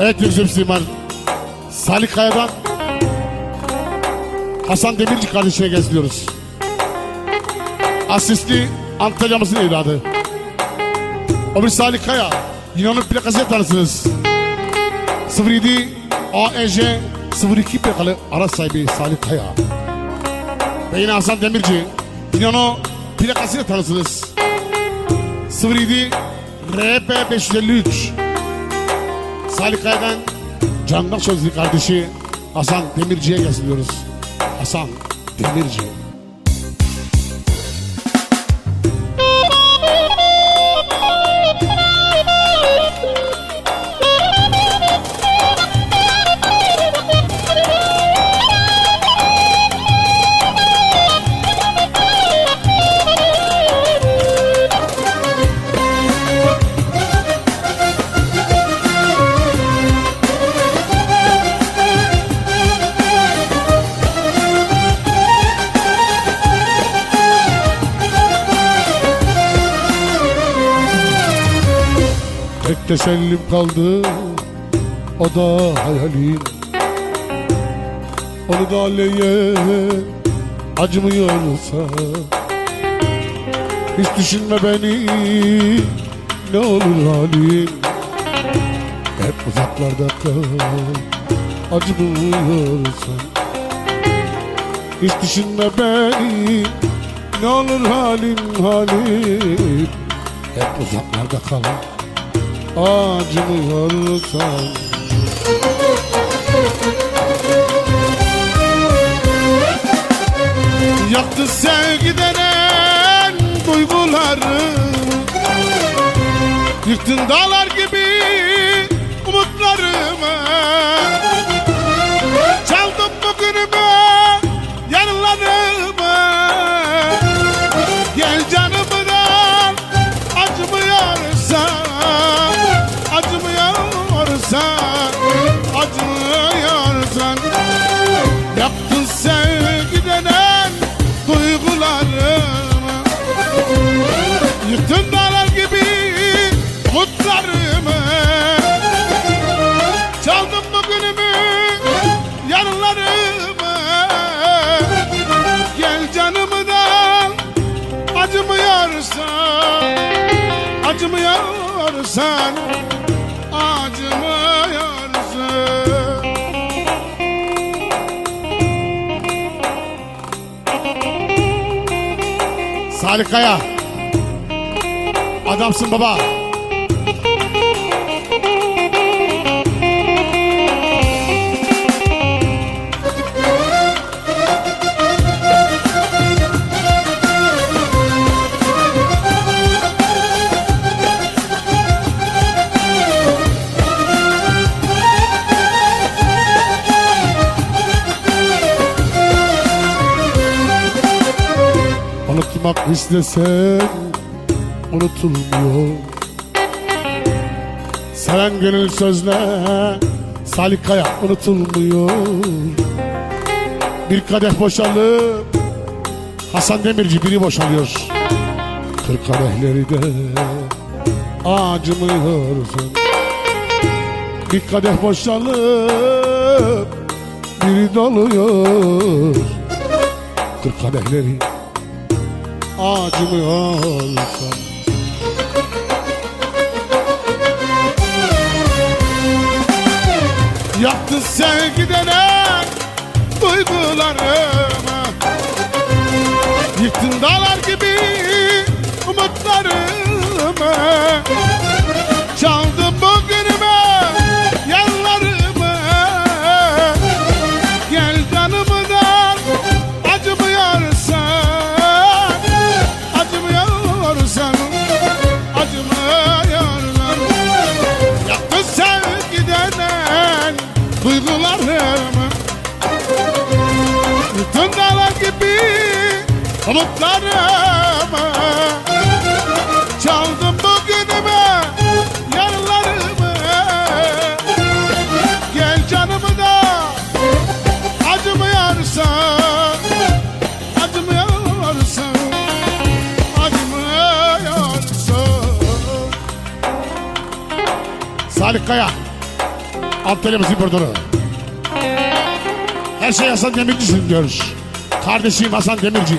Evet Yüksek var. Salih Kaya'dan Hasan Demirci kardeşine gezliyoruz. Asistli Antalya'mızın evladı. Bir Salih Kaya. Yine onun plakasını tanısınız. 07 AEJ 02 plakalı araç sahibi Salih Kaya. Ve yine Hasan Demirci. Yine onu plakasıyla tanısınız. 07 RP 553 Salih Kaya'dan Candan Sözlü kardeşi Hasan Demirci'ye geziliyoruz. Hasan Demirci. Tesellim kaldı. O da hayalim Onu da aleye acımıyorsa Hiç düşünme beni ne olur halim Hep uzaklarda kal acımıyorsa Hiç düşünme beni ne olur halim halim Hep uzaklarda kal acımıyorsan Yaktı sevgi denen duyguları. Yıktın dağlar gibi Bugünümü yarınlarımı Gel canımdan acımıyorsan Acımıyorsan Acımıyorsan. Salih Kaya Adamsın baba istesen unutulmuyor. Seven gönül sözle Salih Kaya unutulmuyor. Bir kadeh boşalıp Hasan Demirci biri boşalıyor. Kırk kadehleri de acımıyorsun. Bir kadeh boşalıp biri doluyor. Kırk kadehleri acımıyorsan Yaktı sevgi denen duygularımı. Yıktın dağlar gibi umutlarımı duygularımı Yıktın dağlar gibi umutlarımı Çaldın bugünüme yarınlarımı Gel canımı da acımıyorsan Acımıyorsan Acımıyorsan Salih Kaya Antalya'mızın importörü. Her şey Hasan Demirci'sin diyoruz. Kardeşim Hasan Demirci.